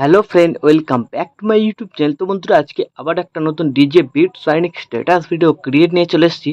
Hello friend, welcome back to my YouTube channel. তো বন্ধুরা, আজকে আবার একটা নতুন ডিজে বিট সাইনিক স্ট্যাটাস ভিডিও ক্রিয়েট নিয়ে চলে এসেছি।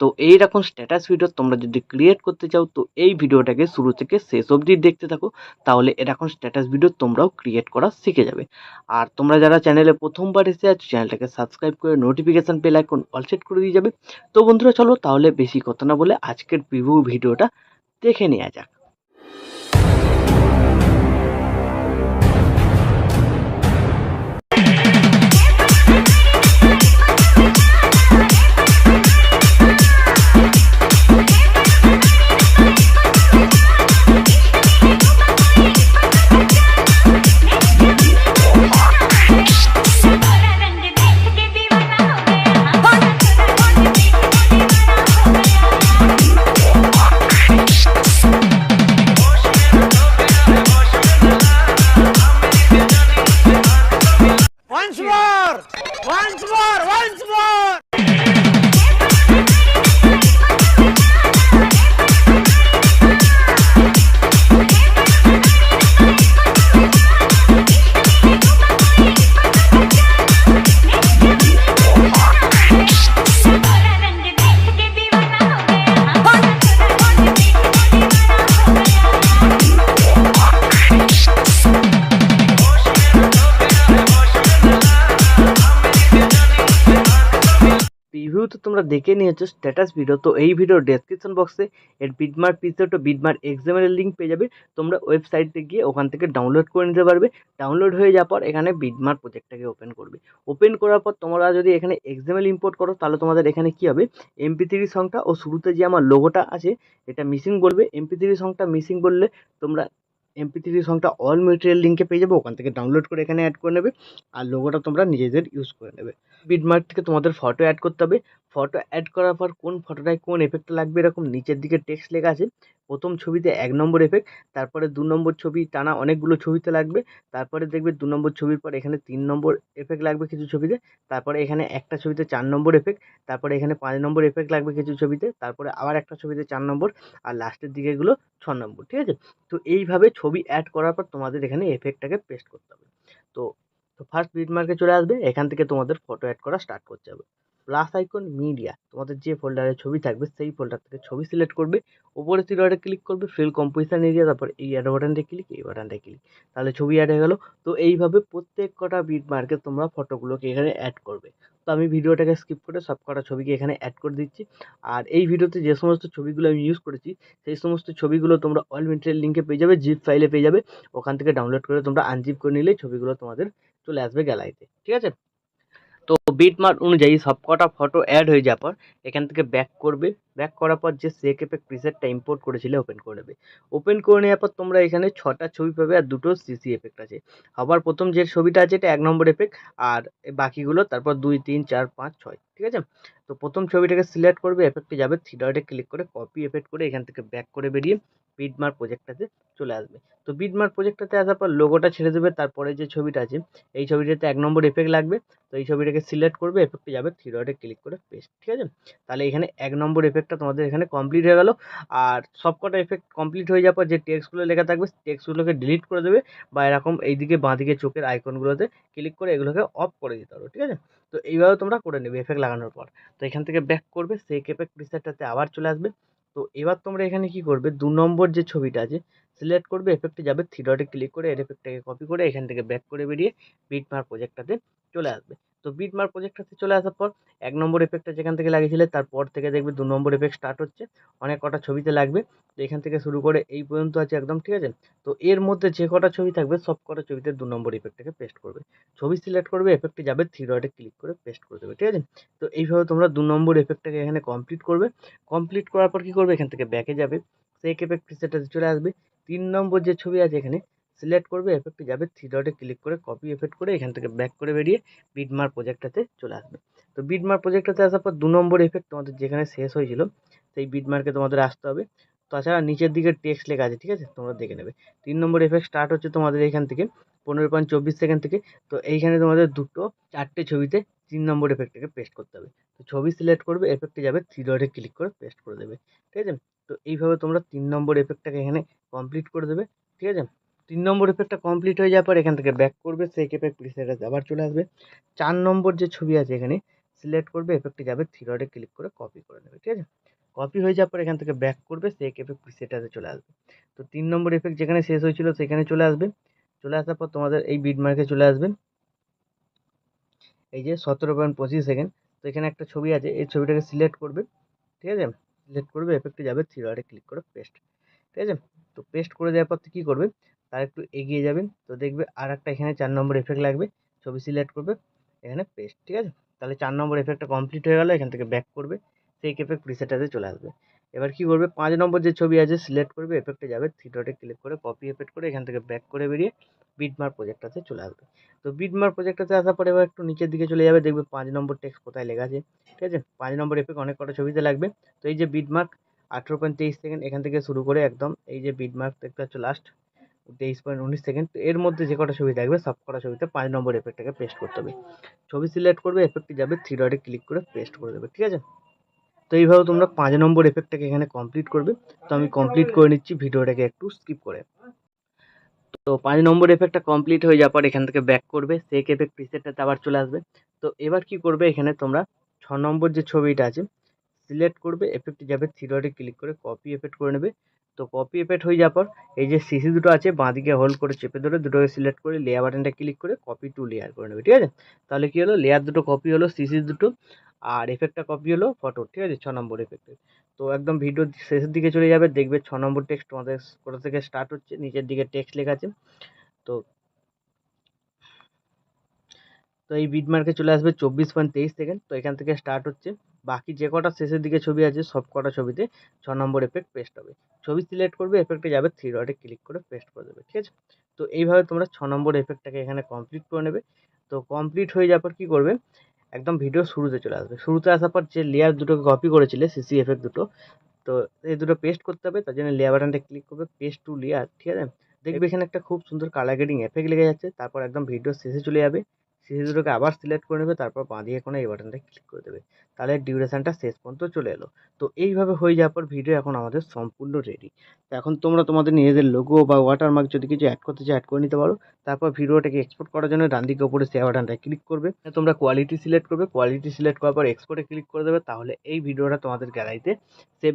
তো এই রকম স্ট্যাটাস ভিডিও তোমরা যদি ক্রিয়েট করতে চাও, তো এই ভিডিওটাকে শুরু থেকে শেষ অবধি দেখতে থাকো। তাহলে এরকম স্ট্যাটাস ভিডিও তোমরাও ক্রিয়েট করা শিখে যাবে। আর তোমরা যারা চ্যানেলে প্রথমবার এসে আছো, চ্যানেলটাকে সাবস্ক্রাইব করে notification bell icon all set করে দিয়ে যাবে। তো বন্ধুরা, চলো তাহলে বেশি কথা না বলে আজকের প্রিভিউ ভিডিওটা দেখে নেওয়া যাক। তোমরা দেখে নিয়েছো স্ট্যাটাস ভিডিও তো এই ভিডিওর ডেসক্রিপশন বক্সে এর বিটমার পিসেট ও বিটমার এক্সামের লিঙ্ক পেয়ে যাবে। তোমরা ওয়েবসাইটে গিয়ে ওখান থেকে ডাউনলোড করে নিতে পারবে। ডাউনলোড হয়ে যাওয়ার পর এখানে বিটমার প্রজেক্টটাকে ওপেন করবে। ওপেন করার পর তোমরা যদি এখানে এক্সামেল ইম্পোর্ট করো, তাহলে তোমাদের এখানে কী হবে? এমপি থ্রি সংটা ও শুরুতে যে আমার লোগোটা আছে, এটা মিসিং বলবে। এমপি থ্রি সংটা মিসিং বললে তোমরা এমপি থ্রি সংটা অল মেটেরিয়াল লিঙ্কে পেয়ে যাবে, ওখান থেকে ডাউনলোড করে এখানে অ্যাড করে নেবে, আর লোগোটা তোমরা নিজেদের ইউজ করে নেবে। বিটমার্ক থেকে তোমাদের ফটো অ্যাড করতে হবে। ফটো অ্যাড করার পর কোন ফটোটায় কোন এফেক্ট লাগবে এরকম নিচের দিকে টেক্সট লেখা আছে প্রথম ছবিতে এক নম্বর এফেক্ট তারপরে দু নম্বর ছবি টানা অনেকগুলো ছবিতে লাগবে, তারপরে দেখবে দু নম্বর ছবির পর এখানে তিন নম্বর এফেক্ট লাগবে কিছু ছবিতে, তারপরে এখানে একটা ছবিতে চার নম্বর এফেক্ট তারপরে এখানে পাঁচ নম্বর এফেক্ট লাগবে কিছু ছবিতে, তারপরে আবার একটা ছবিতে চার নম্বর, আর লাস্টের দিকে এগুলো ছ নম্বর, ঠিক আছে? তো এইভাবে ছবি অ্যাড করার পর তোমাদের এখানে এফেক্টটাকে পেস্ট করতে হবে। তো তো ফার্স্ট বিটমার্কে চলে আসবে, এখান থেকে তোমাদের ফটো অ্যাড করা স্টার্ট করতে হবে। প্লাস আইকন মিডিয়া তোমাদের যে ফোল্ডারে ছবি থাকবে, সেই ফোল্ডার থেকে ছবি সিলেক্ট করবে উপরে থ্রি ক্লিক করবে ফিল কম্পোজিশন এরিয়া তারপর এই অ্যাড বাটনটা ক্লিক এই বাটনটা ক্লিক তাহলে ছবি অ্যাড হয়ে গেলো। তো এইভাবে প্রত্যেক কটা বিট মার্কে তোমরা ফটোগুলোকে এখানে অ্যাড করবে। তো আমি ভিডিওটাকে স্কিপ করে সব কটা ছবিকে এখানে অ্যাড করে দিচ্ছি। আর এই ভিডিওতে যে সমস্ত ছবিগুলো আমি ইউজ করেছি, সেই সমস্ত ছবিগুলো তোমরা অল মেটেরিয়াল লিঙ্কে পেয়ে যাবে জিপ ফাইলে পেয়ে যাবে। ওখান থেকে ডাউনলোড করে তোমরা আনজিপ করে নিলে ছবিগুলো তোমাদের চলে আসবে গ্যালারিতে ঠিক আছে? বিটমার্ক অনুযায়ী সব কটা ফটো অ্যাড হয়ে যাওয়ার পর, এখান থেকে ব্যাক করবে। ব্যাক করার পর যে সেক এফেক্ট প্রিসেটটা ইম্পোর্ট করেছিলে ওপেন করে নেবে। ওপেন করে নেওয়ার পর তোমরা এখানে ছটা ছবি পাবে আর দুটো সিসি এফেক্ট আছে। আবার প্রথম যে ছবিটা আছে, এটা এক নম্বর এফেক্ট আর বাকিগুলো তারপর দুই, তিন, চার, পাঁচ, ছয়, ঠিক আছে? তো প্রথম ছবিটাকে সিলেক্ট করবে এফেক্টে যাবে থ্রি ক্লিক করে কপি এফেক্ট করে এখান থেকে ব্যাক করে বেরিয়ে বিটমার্ক প্রজেক্টটাতে চলে আসবে। তো বিটমার্ক প্রজেক্টটাতে আসার পর লোগোটা ছেড়ে দেবে, তারপরে যে ছবিটা আছে, এই ছবিটাতে এক নম্বর এফেক্ট লাগবে। তো এই ছবিটাকে সিলেক্ট করবে এফেক্টে যাবে থ্রি ডটে ক্লিক করে পেস্ট ঠিক আছে? তাহলে এখানে এক নম্বর এফেক্টটা তোমাদের এখানে কমপ্লিট হয়ে গেল। আর সবকটা এফেক্ট কমপ্লিট হয়ে যাওয়ার পর যে টেক্সটগুলো লেখা থাকবে টেক্সটগুলোকে ডিলিট করে দেবে বা এরকম এইদিকে বাঁদিকে চোখের আইকনগুলোতে ক্লিক করে এগুলোকে অফ করে দিতে পারো ঠিক আছে? তো এইভাবে তোমরা করে নেবে এফেক্ট লাগানোর পর। তো এখান থেকে ব্যাক করবে, সেই এফেক্ট প্রিসেটটাতে আবার চলে আসবে। তো এবার তোমরা এখানে কি করবে? দু নম্বর যে ছবিটা আছে সিলেক্ট করবে এফেক্টে যাবে থ্রি ডটে ক্লিক করে, এর এফেক্টটাকে কপি করে এখান থেকে ব্যাক করে বেরিয়ে বিট মার প্রজেক্টটাতে চলে আসবে। তো বিটমার্ক প্রজেক্টটাতে চলে আসার পর এক নম্বর এফেক্টটা যেখান থেকে লাগিয়েছিলে, তারপর থেকে দেখবে দু নম্বর এফেক্ট স্টার্ট হচ্ছে। অনেক কটা ছবিতে লাগবে। তো এখান থেকে শুরু করে এই পর্যন্ত আছে একদম, ঠিক আছে? তো এর মধ্যে যে কটা ছবি থাকবে, সব কটা ছবিতে দু নম্বর ইফেক্টটাকে পেস্ট করবে। ছবি সিলেক্ট করবে এফেক্টে যাবে থ্রি ডটে ক্লিক করে পেস্ট করে দেবে, ঠিক আছে? তো এইভাবে তোমরা দু নম্বর এফেক্টটাকে এখানে কমপ্লিট করবে। কমপ্লিট করার পর কী করবে? এখান থেকে ব্যাকে যাবে। সেই এফেক্ট প্রিসেটটাতে চলে আসবে। তিন নম্বর যে ছবি আছে এখানে সিলেক্ট করবে এফেক্টে যাবে থ্রি ডটে ক্লিক করে কপি এফেক্ট করে এখান থেকে ব্যাক করে বেরিয়ে বিটমার প্রজেক্টটাতে চলে আসবে। তো বিটমার প্রজেক্টটাতে আসার পর দু নম্বর এফেক্ট তোমাদের যেখানে শেষ হয়েছিল, সেই বিটমার্কে তোমাদের আসতে হবে। তাছাড়া নিচের দিকে টেক্সট লেখা আছে, ঠিক আছে? তোমরা দেখে নেবে। তিন নম্বর এফেক্ট স্টার্ট হচ্ছে তোমাদের এখান থেকে পনেরো পয়েন্ট চব্বিশ সেকেন্ড থেকে। তো এইখানে তোমাদের দুটো, চারটে ছবিতে তিন নম্বর এফেক্টটাকে পেস্ট করতে হবে। তো ছবি সিলেক্ট করবে এফেক্টে যাবে থ্রি ডটে ক্লিক করে পেস্ট করে দেবে। ঠিক আছে? তো এইভাবে তোমরা তিন নম্বর এফেক্টটাকে এখানে কমপ্লিট করে দেবে। ঠিক আছে? তিন নম্বর এফেক্টটা কমপ্লিট হয়ে যাওয়ার পর এখান থেকে ব্যাক করবে, সেই এফেক্ট প্রিসেটে আবার চলে আসবে। চার নম্বর যে ছবি আছে এখানে সিলেক্ট করবে এফেক্টে যাবে থ্রি ডটে ক্লিক করে কপি করে নেবে, ঠিক আছে? কপি হয়ে যাওয়ার পর এখান থেকে ব্যাক করবে, সেই এফেক্ট প্রিসেটাতে চলে আসবে। তো তিন নম্বর এফেক্ট যেখানে শেষ হয়েছিল, সেখানে চলে আসবে। চলে আসার পর তোমাদের এই বিট মার্কে চলে আসবে। এই যে সতেরো পয়েন্ট পঁচিশ সেকেন্ড তো এখানে একটা ছবি আছে, এই ছবিটাকে সিলেক্ট করবে, ঠিক আছে? সিলেক্ট করবে এফেক্টে যাবে থ্রি ডটে ক্লিক করে পেস্ট ঠিক আছে? তো পেস্ট করে দেওয়ার পর কী করবে? তার একটু এগিয়ে যাবেন। তো দেখবে আর একটা এখানে চার নম্বর এফেক্ট লাগবে। ছবি সিলেক্ট করবে, এখানে পেস্ট ঠিক আছে? তাহলে চার নম্বর এফেক্টটা কমপ্লিট হয়ে গেল, এখান থেকে ব্যাক করবে। সেই এফেক্ট প্রিসেটাতে চলে আসবে। এবার কি করবে? পাঁচ নম্বর যে ছবি আছে সিলেক্ট করবে এফেক্টে যাবে। থ্রি ডটে ক্লিক করে কপি এফেক্ট করে এখান থেকে ব্যাক করে বেরিয়ে বিটমার প্রজেক্টটাতে চলে আসবে। তো বিটমার প্রজেক্টটাতে আসার পরে এবার একটু নিচের দিকে চলে যাবে, দেখবে পাঁচ নম্বর টেক্সট কোথায় লেখা আছে, ঠিক আছে? পাঁচ নম্বর এফেক্ট অনেক কটা ছবিতে লাগবে। তো এই যে বিটমার্ক আঠেরো পয়েন্ট তেইশ সেকেন্ড এখান থেকে শুরু করে একদম এই যে বিটমার্ক দেখতে পাচ্ছ লাস্ট তেইশ পয়েন্ট উনিশ সেকেন্ড এর মধ্যে যে কটা ছবি থাকবে সব কটা ছবিতে পাঁচ নম্বর এফেক্টটাকে পেস্ট করতে হবে। ছবি সিলেক্ট করবে এফেক্টটি যাবে থ্রি ডটে ক্লিক করে পেস্ট করে দেবে, ঠিক আছে? তো এইভাবে তোমরা পাঁচ নম্বর এফেক্টটাকে এখানে কমপ্লিট করবে। তো আমি কমপ্লিট করে নিচ্ছি, ভিডিওটাকে একটু স্কিপ করে। তো পাঁচ নম্বর এফেক্টটা কমপ্লিট হয়ে যাওয়ার পর এখান থেকে ব্যাক করবে সেক এফেক্ট প্রিসেটটাতে আবার চলে আসবে। তো এবার কি করবে এখানে তোমরা ছ নম্বর যে ছবিটা আছে সিলেক্ট করবে এফেক্টে যাবে থ্রি ডটে ক্লিক করে কপি এফেক্ট করে নেবে। তো কপি এফেক্ট হয়ে যাওয়ার পর, এই যে সিসি দুটো আছে, বাঁদিকে হোল্ড করে চেপে ধরে দুটোকে সিলেক্ট করে লেয়ার বাটনটা ক্লিক করে কপি টু লেয়ার করে নেবে, ঠিক আছে? তাহলে কি হলো? লেয়ার দুটো কপি হলো সিসি দুটো, আর এফেক্টটা কপি হলো ফটো ঠিক আছে? ছ নম্বর এফেক্টের তো একদম ভিডিও শেষের দিকে চলে যাবে, দেখবে ছ নম্বর টেক্সট তোমাদের কোথা থেকে স্টার্ট হচ্ছে, নিচের দিকে টেক্সট লেখা আছে। তো তো এই বিট মার্কে চলে আসবে চব্বিশ পয়েন্ট তেইশ সেকেন্ড তো এখান থেকে স্টার্ট হচ্ছে। বাকি যে কটা শেষের দিকে ছবি আছে সব কটা ছবিতে ছ নম্বর এফেক্ট পেস্ট হবে। ছবি সিলেক্ট করবে এফেক্টে যাবে থ্রি ডটে ক্লিক করে পেস্ট করে দেবে ঠিক আছে? তো এইভাবে তোমরা ছ নম্বর এফেক্টটাকে এখানে কমপ্লিট করে নেবে। তো কমপ্লিট হয়ে যাওয়ার পর কী করবে? একদম ভিডিও শুরুতে চলে আসবে। শুরুতে আসার পর যে লেয়ার দুটোকে কপি করেছিলে সিসি এফেক্ট দুটো তো এই দুটো পেস্ট করতে হবে তার জন্য লেয়ার বাটনটা ক্লিক করবে পেস্ট টু লেয়ার ঠিক আছে? দেখবে এখানে একটা খুব সুন্দর কালার গ্রেডিং এফেক্ট লেগে যাচ্ছে তারপর একদম ভিডিও শেষে চলে যাবে। সিসি দুটোকে আবার সিলেক্ট করে নেবে, তারপর বাঁ দিয়ে কোনো এই বাটনটা ক্লিক করে দেবে। তাহলে ডিউরেশনটা শেষ পর্যন্ত চলে এলো। তো এইভাবে হয়ে যাওয়ার পর ভিডিও এখন আমাদের সম্পূর্ণ রেডি তো এখন তোমরা তোমাদের নিজেদের লোগো বা ওয়াটারমার্ক যদি কিছু অ্যাড করতে চাও অ্যাড করে নিতে পারো। তারপর ভিডিওটাকে এক্সপোর্ট করার জন্য ডান দিকে উপরে শেয়ার বাটনটা ক্লিক করবে। তোমরা কোয়ালিটি সিলেক্ট করবে। কোয়ালিটি সিলেক্ট করার পর এক্সপোর্টে ক্লিক করে দেবে। তাহলে এই ভিডিওটা তোমাদের গ্যালারিতে সেভ